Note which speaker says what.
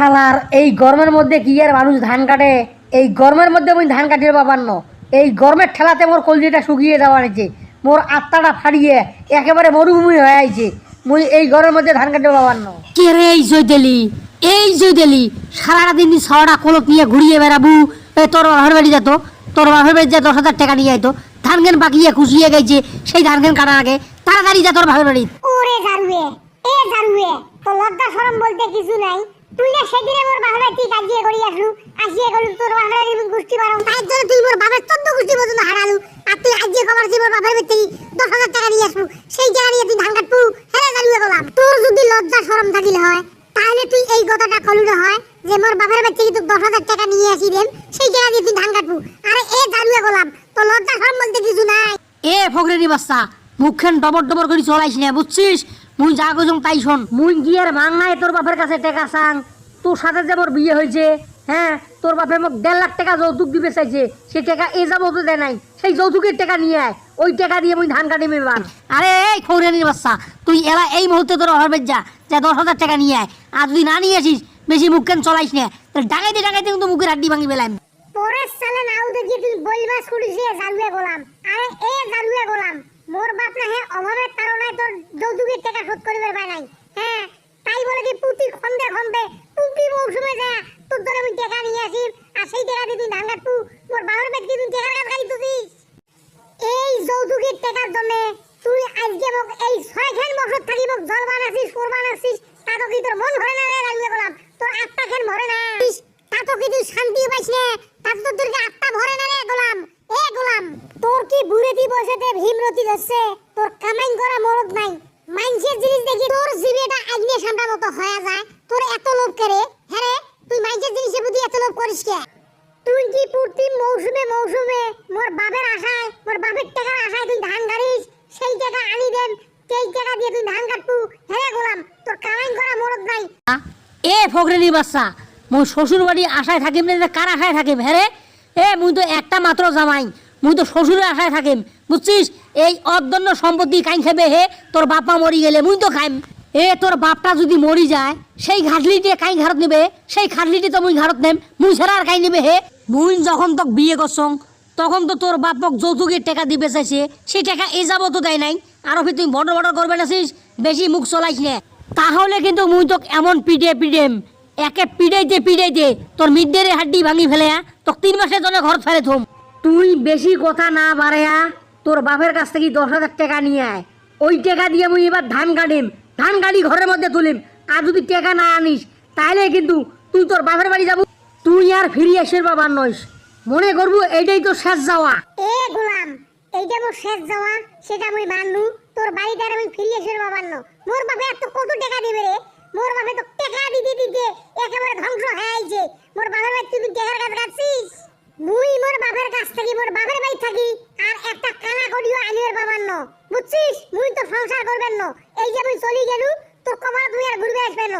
Speaker 1: শালার এই গরমের মধ্যে কি আর মানুষ ধান কাটে? এই গরমের মধ্যে মুই ধান কাটিয়ে পাবার ন এই গরমের ঠেলাতে মোর কলজিটা শুকিয়ে যাওয়া হয়েছে মোর আত্মাটা ফাড়িয়ে একেবারে মরুভূমি হয়ে আইছে। মুই এই গরমের মধ্যে ধান কাটিয়ে পাবার ন
Speaker 2: কে রে এই জয়দেলি? এই জয়দেলি সারাটা দিন ছড়া কলপ নিয়ে ঘুরিয়ে বেড়াবু। এ তোর বাপের বাড়ি যেত তোর বাপের বাড়ি যা দশ হাজার টাকা নিয়ে আইতো ধান গেন বাকিয়ে খুশিয়ে গেছে? সেই ধান গেন কাটার আগে? তাড়াতাড়ি যা তোর বাপের বাড়ি।
Speaker 3: ওরে জারুয়ে এ জারুয়ে তো লজ্জা শরম বলতে কিছু নাই। তুই না সেদিনে মোর বাবার তুই কাজিয়ে করি আসলু। আসিয়ে করি তোর বাবার আমি গোষ্ঠী বাড়াও তাই জন্য তুই মোর বাবার চোদ্দ গোষ্ঠী পর্যন্ত হারালু। আর তুই আজিয়ে কবার তুই মোর বাবার বাড়ি দশ হাজার টাকা নিয়ে আসবু। সেই টাকা নিয়ে তুই ধান কাটবু। হ্যাঁ গেলাম। তোর যদি লজ্জা শরম থাকিলে হয় তাহলে তুই এই কথাটা কলু না হয় যে মোর বাবার থেকে তুই দশ হাজার টাকা নিয়ে আসি দেন সেই টাকা দিয়ে তুই ধান কাটবু। আরে এ জারুয়ে গেলাম। তো লজ্জা শরম বলতে কিছু নাই।
Speaker 2: এ ফকরেরি বাচ্চা মুখখান ডবর ডবর করে চলাইস না বুঝছিস? মুই যা কইছং তাই শোন।
Speaker 1: মুই গিয়ে মাংনায় তোর বাপের কাছে টেকা চাং। তোর সাথে যে মোর বিয়ে হয়েছে হ্যাঁ তোর বাপে মোক দেড় লাখ টাকা যৌতুক দিবে চাইছে। সেই টাকা এ যাব তো দেয় নাই সেই যৌতুকের টাকা নিয়ে আয়। ওই টাকা দিয়ে মুই ধান কাটি মেবান
Speaker 2: আরে এই ফকরেরির বাচ্চা তুই এলা এই মুহূর্তে তোর হবে যা যা দশ হাজার টাকা নিয়ে আয়। আর যদি না নিয়ে আসিস বেশি মুখ কেন চলাইস না? তাহলে ডাকাইতে ডাকাইতে কিন্তু মুখের হাড্ডি ভাঙি পেলাম
Speaker 3: পরের সালে নাও দেখি তুই বলবা শুনিছি জালুয়ে গোলাম। আরে এ জালুয়ে গোলাম। মোর বাপ না হে কারণে তোর যৌতুকের টাকা শোধ করিবার পায় নাই হ্যাঁ তাই বলে কি প্রতি খন্দে খন্দে প্রতি মৌসুমে যা, তোর ধরে আমি টাকা নিয়ে আসি। আর সেই টাকা দিয়ে তুই ধান কাটবু মোর বাবার ব্যক্তি তুই টাকার কাজ খাই তুই এই যৌতুকের টাকার জন্য তুই আজকে মোক এই ছয়খান বছর থাকি মোক জল বানাছিস কোরবান আছিস তা তো কি তোর মন ভরে না রে রাজুয়ে গোলাম তোর আত্মা খান ভরে না? তা তো কি তুই শান্তি পাইস না? তা তো তোর আত্মা ভরে না রে গোলাম এ গোলাম তোর কি বুড়েতি বসেতে ভীমরতি ধরছে। তোর কামাই করা মরদ নাই। মাইনসের জিনিস দেখি তোর জিবেটা আগ্নে সামটা মতো হয়ে যায়। তোর এত লোভ করে। হ্যাঁ তুই মাইনসের জিনিসের প্রতি এত লোভ করিস কে? তুই কি প্রতি মৌসুমে মৌসুমে? মোর বাপের আশায়, মোর বাপের টাকার আশায় তুই ধান গাড়িস? সেই টাকা আনি দেন, সেই টাকা দিয়ে তুই ধান কাটবু। হ্যাঁ গোলাম, তোর কামাই করা মরদ নাই।
Speaker 2: এ ফকরেরি বাচ্চা মুই শ্বশুর বাড়ি আশায় থাকিম না কার আশায় থাকিম? হ্যাঁ এ, মুই তো একটা মাত্র জামাই। মুই তো শ্বশুরের আশায় থাকিম, বুঝছিস? এই অদন্য সম্পত্তি কাই খাবে হে, তোর বাপা মরি গেলে মুই তো খাইম। এ, তোর বাপটা যদি মরি যায়, সেই ঘাটলিটি কাই ঘাড়ত নেবে, সেই ঘাটলিটি তো মুই ঘাড়ত নেম, মুই ছাড়া আর কাই নেবে হে। মুই যখন তোক বিয়ে করছং তখন তো তোর বাপক যৌতুকের টাকা দিবে চাইছে সেই টাকা এ যাব তো দেয় নাই। আরও তুই বড় বড় করবে নাছিস বেশি মুখ চলাইস না। তাহলে কিন্তু মুই তোক এমন পিটে পিটেম একে পিড়াইতে পিড়াইতে তোর মিডডেরে হাড্ডি ভাঙি ফেলে, তোক তিন মাসের জন্য ঘর ফেলে থুম।
Speaker 1: তুই বেশি কথা না বাড়ায়া তোর বাপের কাছ থেকে দশ হাজার টাকা নিয়ে আয়। ওই টাকা দিয়ে মুই এবার ধান কাটিম, ধান গাড়ি ঘরের মধ্যে তুলিম। আর যদি টাকা না আনিস তাহলে কিন্তু তুই তোর বাপের বাড়ি যাব। তুই আর ফিরে আসের বাবার নইস। মনে করব এইটাই তো শেষ যাওয়া।
Speaker 3: এ গোলাম, এইটা মোর শেষ যাওয়া, সেটা মুই মানলু। তোর বাড়িতে আর আমি ফিরিয়ে এসে বাবার মোর বাপে এত কত টাকা দিবে রে? মোর বাপে তো টাকা দিতে দিতে একেবারে ধ্বংস হয়ে মোর বাড়ি তুই টাকার কাজ কাটছিস? মুই মোর বাবার কাছ থেকে, মোর বাবার বাই থাকি, আর একটা কানা করিও আলিয়ার বাবার ন। বুঝছিস? মুই তো সংসার করবেন ন। এই যে মুই চলি গেলু, তোর কমাল তুই আর ঘুরবে আসবেন